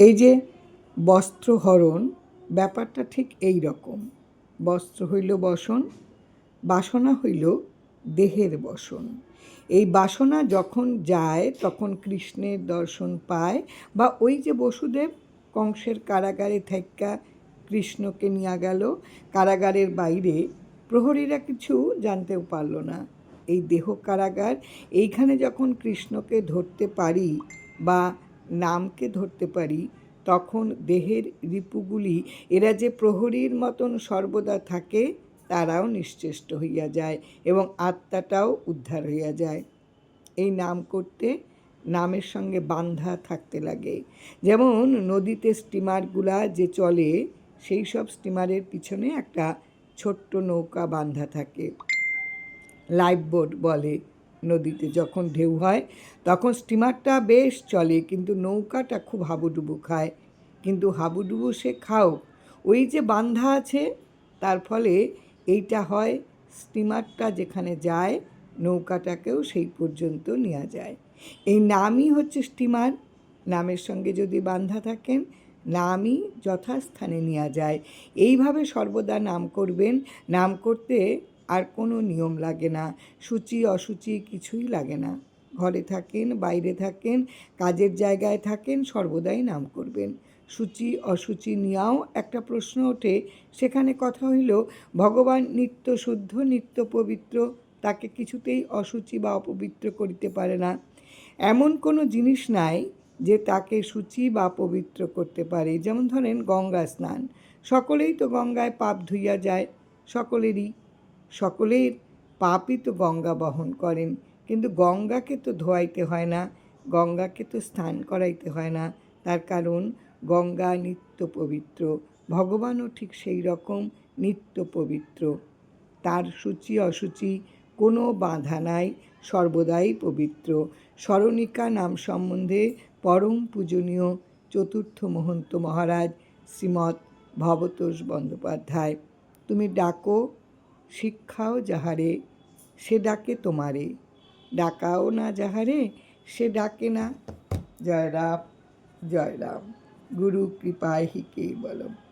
এই যে বস্ত্রহরণ, ব্যাপারটা ঠিক এই রকম। বস্ত্র হইল বসন, বাসনা হইল দেহের বসন। এই বাসনা যখন যায়, তখন কৃষ্ণের দর্শন পায় বা ওই যে বসুদেব কংসের কারাগারে থাইকা কৃষ্ণকে নিয়ে গেল, কারাগারের বাইরে প্রহরীরা কিছু জানতেও পারল না। এই দেহ কারাগার, এইখানে যখন কৃষ্ণকে ধরতে পারি বা নামকে ধরতে পারি, তখন দেহের রিপুগুলি, এরা যে প্রহরীর মতন সর্বদা থাকে, তারাও নিশ্চেষ্ট হইয়া যায় এবং আত্মাটাও উদ্ধার হইয়া যায়। এই নাম করতে নামের সঙ্গে বান্ধা থাকতে লাগে। যেমন নদীতে স্টিমারগুলা যে চলে, সেই সব স্টিমারের পিছনে একটা ছোট্ট নৌকা বান্ধা থাকে। লাইফ বোট বলে। নদীতে যখন ঢেউ হয়, তখন স্টিমারটা বেশ চলে, কিন্তু নৌকাটা খুব হাবুডুবু খায়। কিন্তু হাবুডুবু সে খাও। ওই যে বান্ধা আছে, তার ফলে এইটা হয় স্টিমারটা যেখানে যায়, নৌকাটাকেও সেই পর্যন্ত নেওয়া যায়। এই নামই হচ্ছে স্টিমার। নামের সঙ্গে যদি বান্ধা থাকেন, নামই যথাস্থানে নেওয়া যায়। এইভাবে সর্বদা নাম করবেন। নাম করতে আর কোনো নিয়ম লাগে না। সূচি, অসুচি কিছুই লাগে না। ঘরে থাকেন, বাইরে থাকেন, কাজের জায়গায় থাকেন, সর্বদাই নাম করবেন। সূচি, অসুচি নিয়েও একটা প্রশ্ন ওঠে। সেখানে কথা হইল, ভগবান নিত্য শুদ্ধ, নিত্য পবিত্র, তাকে কিছুতেই অসুচি বা অপবিত্র করিতে পারে না। এমন কোনো জিনিস নাই যে তাকে সূচি বা পবিত্র করতে পারে। যেমন ধরেন গঙ্গা স্নান। সকলেই তো গঙ্গায় পাপ ধুইয়া যায়। সকলেরই সকলের পাপই তো গঙ্গা বহন করেন, কিন্তু গঙ্গাকে তো ধোয়াইতে হয় না, গঙ্গাকে তো স্নান করাইতে হয় না। তার কারণ, গঙ্গা নিত্য পবিত্র, ভগবানও ঠিক সেই রকম নিত্য পবিত্র। তার সূচি অসুচি কোনো বাধা নাই, সর্বদাই পবিত্র। স্মরণিকা নাম সম্বন্ধে পরম পূজনীয় চতুর্থ মহন্ত মহারাজ শ্রীমৎ ভবতোষ বন্দ্যোপাধ্যায়। তুমি ডাকো শিক্ষাও যাহারে, সে ডাকে তোমারে। ডাকাও না যাহারে, সে ডাকে না। জয় রাম জয় রাম গুরু কৃপায় হিকেই কেবলম